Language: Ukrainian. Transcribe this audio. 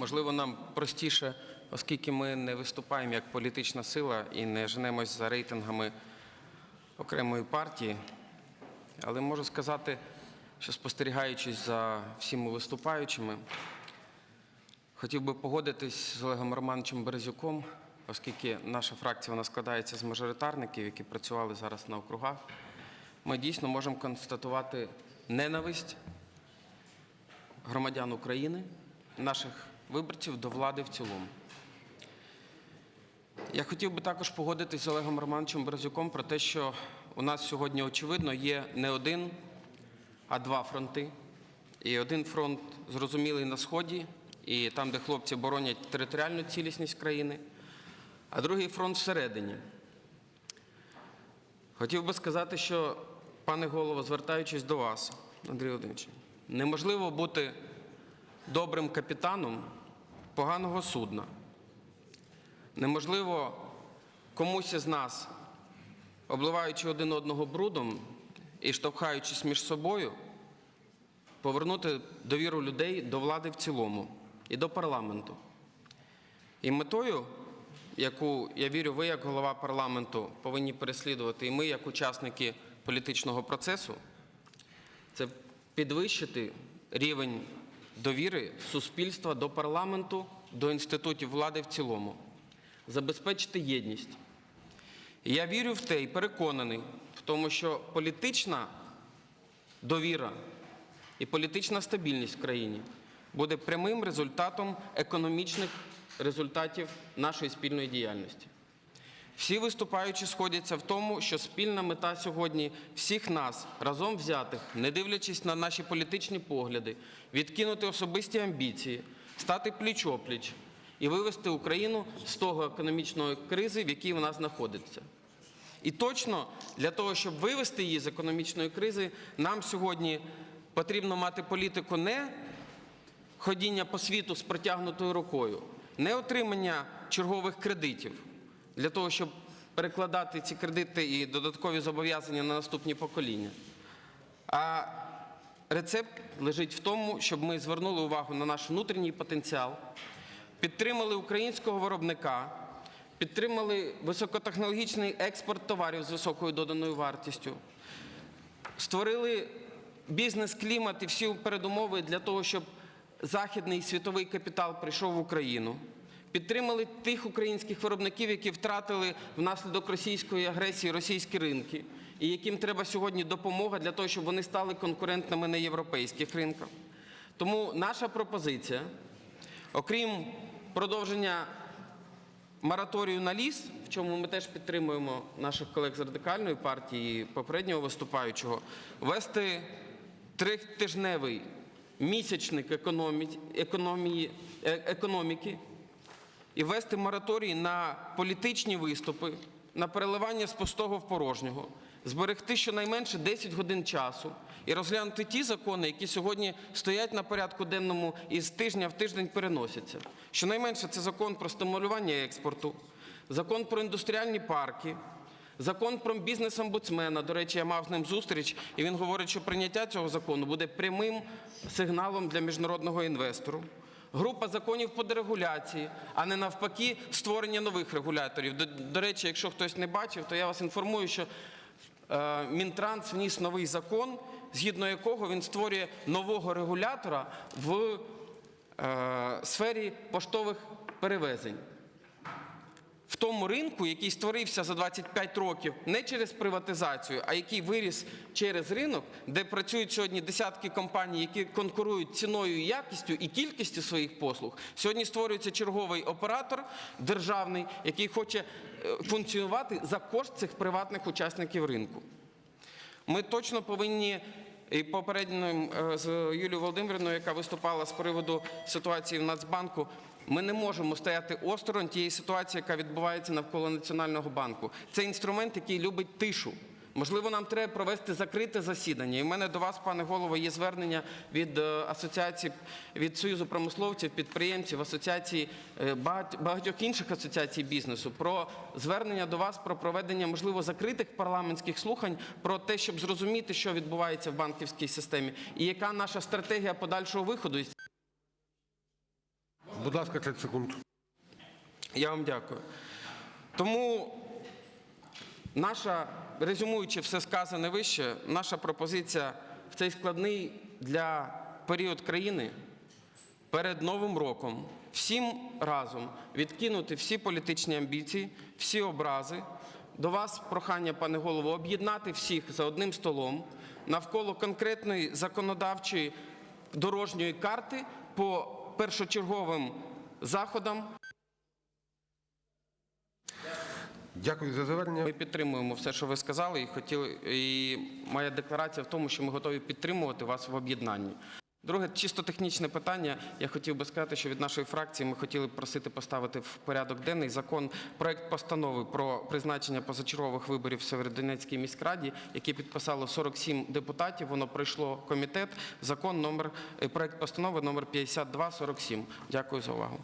Можливо, нам простіше, оскільки ми не виступаємо як політична сила і не женемось за рейтингами окремої партії. Але можу сказати, що спостерігаючись за всіма виступаючими, хотів би погодитись з Олегом Романовичем Березюком, оскільки наша фракція вона складається з мажоритарників, які працювали зараз на округах. Ми дійсно можемо констатувати ненависть громадян України, наших виборців до влади в цілому. Я хотів би також погодитись з Олегом Романовичем Березюком про те, що у нас сьогодні, очевидно, є не один, а два фронти. І один фронт зрозумілий на Сході, і там, де хлопці боронять територіальну цілісність країни, а другий фронт всередині. Хотів би сказати, що, пане голово, звертаючись до вас, Андрій Володимирович, неможливо бути добрим капітаном поганого судна. Неможливо комусь із нас, обливаючи один одного брудом і штовхаючись між собою, повернути довіру людей до влади в цілому і до парламенту. І метою, яку я вірю, ви, як голова парламенту, повинні переслідувати, і ми, як учасники політичного процесу, це підвищити рівень довіри суспільства до парламенту, до інститутів влади в цілому, забезпечити єдність. Я вірю в те і переконаний в тому, що політична довіра і політична стабільність в країні буде прямим результатом економічних результатів нашої спільної діяльності. Всі виступаючі сходяться в тому, що спільна мета сьогодні всіх нас разом взятих, не дивлячись на наші політичні погляди, відкинути особисті амбіції, стати пліч-опліч і вивести Україну з того економічної кризи, в якій вона знаходиться. І точно для того, щоб вивести її з економічної кризи, нам сьогодні потрібно мати політику не ходіння по світу з протягнутою рукою, не отримання чергових кредитів для того, щоб перекладати ці кредити і додаткові зобов'язання на наступні покоління. А рецепт лежить в тому, щоб ми звернули увагу на наш внутрішній потенціал, підтримали українського виробника, підтримали високотехнологічний експорт товарів з високою доданою вартістю, створили бізнес-клімат і всі передумови для того, щоб західний світовий капітал прийшов в Україну. Підтримали тих українських виробників, які втратили внаслідок російської агресії російські ринки, і яким треба сьогодні допомога для того, щоб вони стали конкурентними на європейських ринках. Тому наша пропозиція, окрім продовження мораторію на ліс, в чому ми теж підтримуємо наших колег з радикальної партії попереднього виступаючого, ввести тритижневий місячник економі- економії, е- економіки і ввести мораторій на політичні виступи, на переливання з пустого в порожнього, зберегти щонайменше 10 годин часу і розглянути ті закони, які сьогодні стоять на порядку денному і з тижня в тиждень переносяться. Щонайменше це закон про стимулювання експорту, закон про індустріальні парки. Закон про бізнес-омбудсмена, до речі, я мав з ним зустріч, і він говорить, що прийняття цього закону буде прямим сигналом для міжнародного інвестору. Група законів по дерегуляції, а не навпаки створення нових регуляторів. До, до речі, якщо хтось не бачив, то я вас інформую, що е, Мінтранс вніс новий закон, згідно якого він створює нового регулятора в е, сфері поштових перевезень в тому ринку, який створився за 25 років не через приватизацію, а який виріс через ринок, де працюють сьогодні десятки компаній, які конкурують ціною, якістю і кількістю своїх послуг. Сьогодні створюється черговий оператор державний, який хоче е, функціонувати за кошт цих приватних учасників ринку. Ми точно повинні. І попередньо е, з Юлією Володимирівною, яка виступала з приводу ситуації в Нацбанку, ми не можемо стояти осторонь тієї ситуації, яка відбувається навколо Національного банку. Це інструмент, який любить тишу. Можливо, нам треба провести закрите засідання. І в мене до вас, пане голово, є звернення від е, асоціації від Союзу промисловців, підприємців, асоціації е, багатьох інших асоціацій бізнесу про звернення до вас про проведення можливо закритих парламентських слухань про те, щоб зрозуміти, що відбувається в банківській системі, і яка наша стратегія подальшого виходу Будь ласка, 30 секунд. Я вам дякую. Тому наша, резюмуючи все сказане вище, наша пропозиція в цей складний для період країни перед Новим роком всім разом відкинути всі політичні амбіції, всі образи. До вас прохання, пане голово, об'єднати всіх за одним столом навколо конкретної законодавчої дорожньої карти по першочерговим заходам Дякую за завернення. Ми підтримуємо все, що ви сказали, і хотіли. І моя декларація в тому, що ми готові підтримувати вас в об'єднанні. Друге, чисто технічне питання. Я хотів би сказати, що від нашої фракції ми хотіли б просити поставити в порядок денний закон, проект постанови про призначення позачергових виборів в Северодонецькій міськраді, який підписало 47 депутатів. Воно пройшло комітет. Закон номер е, проект постанови номер 5247. Дякую за увагу.